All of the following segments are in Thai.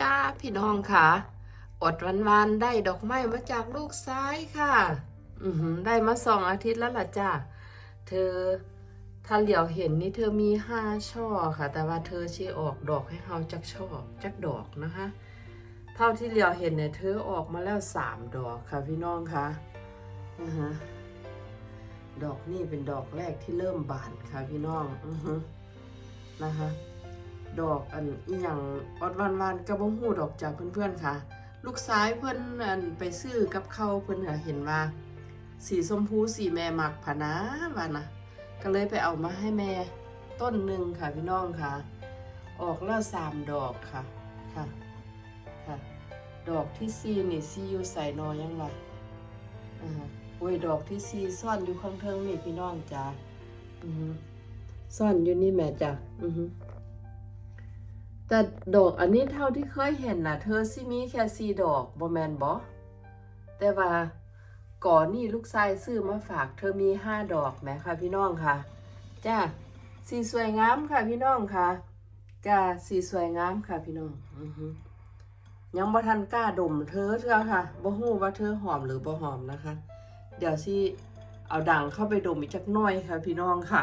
จ้าพี่น้องค่ะ อดวันวานได้ดอกไม้มาจากลูกซ้ายค่ะ อือได้มาสองอาทิตย์แล้วล่ะจ้าเธอถ้าเหลียวเห็นนี่เธอมีห้าช่อค่ะ แต่ว่าเธอชี้ออกดอกให้เฮาจักช่อจักดอกนะคะ เท่าที่เหลียวเห็นเนี่ยเธอออกมาแล้วสามดอกค่ะพี่น้องค่ะอือฮะดอกนี่เป็นดอกแรกที่เริ่มบานค่ะพี่น้อง อือฮนะคะ ดอกอันอีหยังออดวันวานกระบงหูดอกจากเพื่อนๆค่ะ ลูกซ้ายเพื่อนอันไปซื้อกับเขาเพื่อนเห็นว่า สีชมพูสีแม่หมักผะนะว่านะก็เลยไปเอามาให้แม่ต้นหนึ่งค่ะพี่น้องค่ะ ออกแล้วสามดอกค่ะค่ะค่ะ ดอกที่สี่นี่ซีอยู่ใส่นอยังวะอ่าโอ้ยดอกที่สี่ซ่อนอยู่ข้างเทิงนี่พี่น้องจ้าอือซ่อนอยู่นี่แม่จ้ะอือ แต่ดอกอันนี้เท่าที่เคยเห็นน่ะเธอสิมีแค่สี่ดอกบ่แมนบ่แต่ว่าก่อนนี่ลูกชายซื้อมาฝาก เธอมีห้าดอกแหมคะพี่น้องค่ะจ้าสีสวยงามค่ะพี่น้องค่ะกาสีสวยงามค่ะพี่น้องอยังบ่ทันกล้าดมเธอเธอค่ะบ่ฮู้ว่าเธอหอมหรือบ่หอมนะคะ เดี๋ยวสิเอาดังเข้าไปดมอีกจักหน่อยค่ะพี่น้องค่ะ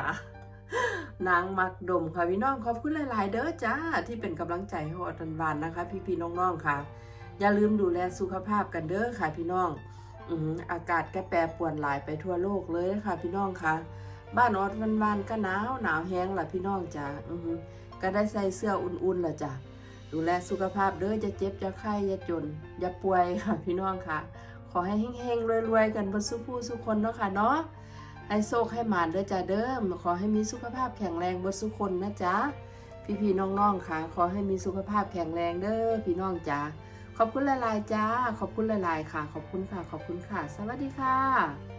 นางมักดมค่ะพี่น้องขอบคุณหลาย ๆ เด้อจ้าที่เป็นกำลังใจให้อดันบานนะคะ พี่ๆน้องๆค่ะ อย่าลืมดูแลสุขภาพกันเด้อค่ะพี่น้องอืออากาศก็แปรปรวนหลายไปทั่วโลกเลยค่ะ พี่น้องค่ะ บ้านออดวันวานก็หนาวหนาวแห้งล่ะพี่น้องจ้าอือก็ได้ใส่เสื้ออุ่นๆล่ะจ้ะดูแลสุขภาพเด้อจะเจ็บจะไข้อย่าจนอย่าป่วยค่ะพี่น้องค่ะ ขอให้เฮงๆรวยๆกันบนสุผู้สุคนเนาะค่ะเนาะ ให้โชคให้หมานเด้อจ้าเด้อขอให้มีสุขภาพแข็งแรงเบดสุกคนนะจ๊ะพี่ๆน้องๆค่ะ ขอให้มีสุขภาพแข็งแรงเด้อพี่น้องจ้าขอบคุณหลายๆจ้า ขอบคุณหลายๆค่ะ ขอบคุณค่ะ ขอบคุณค่ะ สวัสดีค่ะ